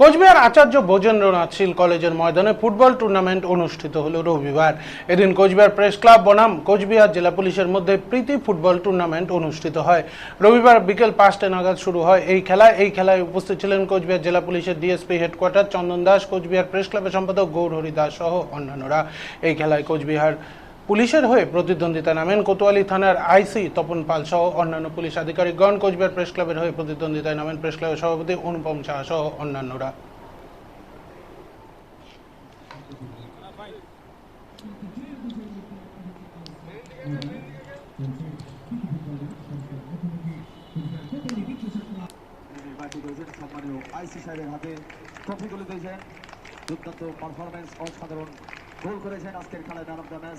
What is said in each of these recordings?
কোচবিহার আচার্য ভোজেন্দ্রনাথ শীল কলেজের ময়দানে football tournament অনুষ্ঠিত হল রবিবার। এদিন কোচবিহার প্রেস ক্লাব বনাম কোচবিহার জেলা পুলিশের মধ্যে প্রীতি ফুটবল টুর্নামেন্ট অনুষ্ঠিত হয়। রবিবার বিকেল পাঁচটা নাগাদ শুরু হয় এই খেলা। এই খেলায় উপস্থিত ছিলেন কোচবিহার জেলা পুলিশের DSP headquarter Chandan Das, Cooch Behar press ক্লাবের সম্পাদক গৌরহরি দাস সহ অন্যান্যরা। এই খেলায় কোচবিহার পুলিশের হয়ে প্রতিদ্বন্দ্বিতা নামেন কোতোয়ালি থানার আইসি তপন পাল সহ অন্যান্য পুলিশ আধিকারিকগণ। কোচবিহার প্রেস ক্লাবের হয়ে প্রতিদ্বন্দ্বিতায় নামেন প্রেস ক্লাবের সভাপতি অনুপম শাহ সহ অন্যান্যরা। দুর্দান্ত পারফরমেন্স অসাধারণ গোল করেছেন আজকের খেলায় ম্যান দ্য ম্যাচ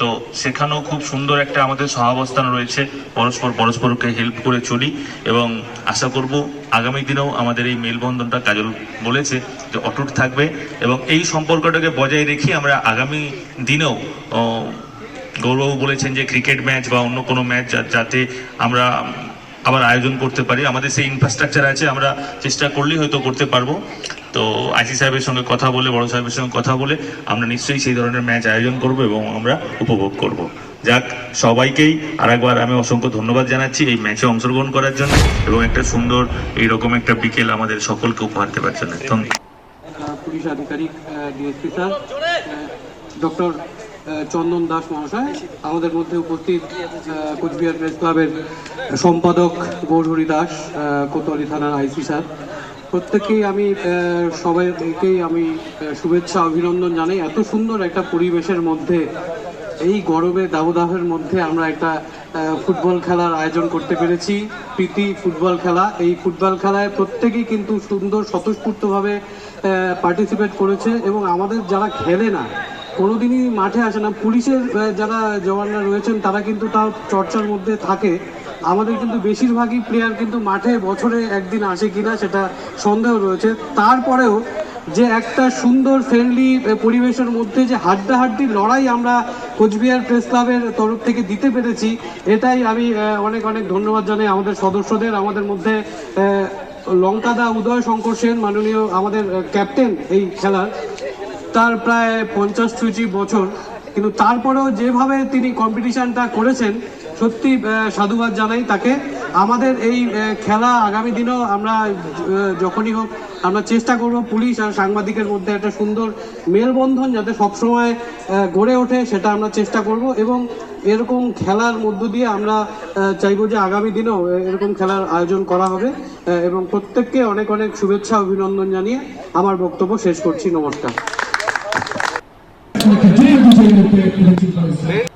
তো সেখানেও খুব সুন্দর একটা আমাদের সহাবস্থান রয়েছে। পরস্পর পরস্পরকে হেল্প করে চলি এবং আশা করব আগামী দিনেও আমাদের এই মেলবন্ধনটা কাজল বলেছে যে অটুট থাকবে এবং এই সম্পর্কটাকে বজায় রেখে আমরা আগামী দিনেও গৌরবাবু বলেছেন যে ক্রিকেট ম্যাচ বা অন্য কোনো ম্যাচ যাতে আমরা আবার আয়োজন করতে পারি। আমাদের সেই ইনফ্রাস্ট্রাকচার আছে, আমরা চেষ্টা করলেই হয়তো করতে পারব। তো আইসি সাহেবের সঙ্গে কথা বলে, বড় সাহেবের সঙ্গে কথা বলে আমরা নিশ্চয়ই সেই ধরনের ম্যাচ আয়োজন করব এবং আমরা উপভোগ করব। যাক, সবাইকেই আরেকবার আমি অসংখ্য ধন্যবাদ জানাচ্ছি এই ম্যাচে অংশগ্রহণ করার জন্য এবং একটা সুন্দর এইরকম একটা বিকেল আমাদের সকলকে উপহার দেওয়ার জন্য। ধন্যবাদ। পুলিশ আধিকারিক ডক্টর চন্দন দাস মহাশয়, আমাদের মধ্যে উপস্থিত কোচবিহার প্রেস ক্লাবের সম্পাদক গৌরহরি দাস কোতোয়ালি থানার আইসি স্যার প্রত্যেককেই আমি সবাইকেই আমি শুভেচ্ছা, অভিনন্দন জানাই। এত সুন্দর একটা পরিবেশের মধ্যে, এই গরমে দাবদাহের মধ্যে আমরা একটা ফুটবল খেলার আয়োজন করতে পেরেছি, প্রীতি ফুটবল খেলা। এই ফুটবল খেলায় প্রত্যেকেই কিন্তু সুন্দর, স্বতঃস্ফূর্তভাবে পার্টিসিপেট করেছে এবং আমাদের যারা খেলে না, কোনোদিনই মাঠে আসে না। পুলিশের যারা জওয়ানরা রয়েছেন, তারা কিন্তু তাও চর্চার মধ্যে থাকে। আমাদের কিন্তু বেশিরভাগই প্লেয়ার কিন্তু মাঠে বছরে একদিন আসে কিনা সেটা সন্দেহ রয়েছে। তারপরেও যে একটা সুন্দর ফ্রেন্ডলি পরিবেশের মধ্যে যে হাড্ডা হাড্ডাহাড্ডি লড়াই আমরা কোচবিহার প্রেস ক্লাবের তরফ থেকে দিতে পেরেছি, এটাই আমি অনেক অনেক ধন্যবাদ জানাই আমাদের সদস্যদের, আমাদের মধ্যে লঙ্কাদা উদয় শঙ্কর সেন, মাননীয় আমাদের ক্যাপ্টেন এই খেলার। তার প্রায় পঞ্চাশ ছুঁচি বছর কিন্তু তারপরেও যেভাবে তিনি কম্পিটিশনটা করেছেন, সত্যি সাধুবাদ জানাই তাকে। আমাদের এই খেলা আগামী দিনেও আমরা যখনই হোক, আমরা চেষ্টা করব পুলিশ আর সাংবাদিকের মধ্যে একটা সুন্দর মেলবন্ধন যাতে সবসময় গড়ে ওঠে, সেটা আমরা চেষ্টা করব এবং এরকম খেলার মধ্য দিয়ে আমরা চাইব যে আগামী দিনেও এরকম খেলার আয়োজন করা হবে এবং প্রত্যেককে অনেক অনেক শুভেচ্ছা, অভিনন্দন জানিয়ে আমার বক্তব্য শেষ করছি। নমস্কার। tempo que a.